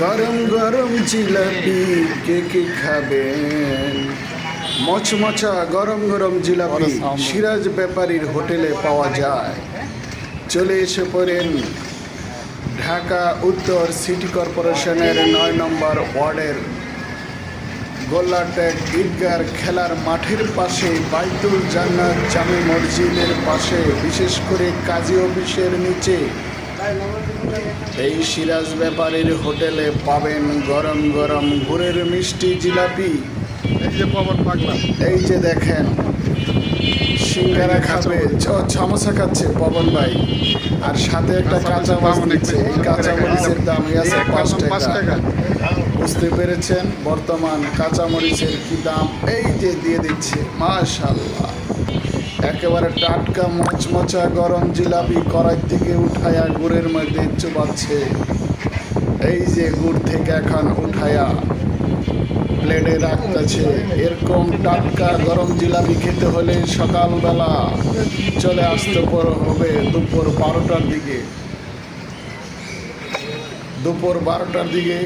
গরম গরম জিলাপি, কে কে খাবেন? মচমচা গরম গরম জিলাপি, সিরাজ ব্যাপারীর হোটেলে পাওয়া যায়। চলে এসে পড়েন ঢাকা উত্তর সিটি কর্পোরেশনের নয় নম্বর ওয়ার্ডের গোল্লাটেক ঈদগার খেলার মাঠের পাশে বাইতুল জান্নাত জামে মসজিদের পাশে, বিশেষ করে কাজী অফিসের নিচে। এই সিরাজ ব্যাপারীর হোটেলে পাবেন গরম গরম গুড়ের মিষ্টি জিলাপি। এই যে পবন পাগলা। এই যে দেখেন সিঙ্গারা খাবে। সমোসা খাচ্ছে পবন ভাই। আর সাথে একটা কাঁচা মাছ দিচ্ছে। এই কাঁচা মরিচের দাম আছে পাঁচ পাঁচ টাকা। টাকা। বুঝতে পেরেছেন? বর্তমান কাঁচা মরিচের কি দাম? এই যে দিয়ে দিচ্ছে মাশাল্লাহ একেবারে টাটকা মচমচা গরম জিলাপি কড়াই থেকে উঠায়া গুড়ের মধ্যে চুবাচ্ছে এই যে গুড় থেকে এখন উঠায়া প্লেটে রাখতেছে। এরকম টাটকা গরম জিলাপি খেতে হলে সকালবেলা চলে আসতে পর হবে দুপুর বারোটার দিকে। দুপুর বারোটার দিকে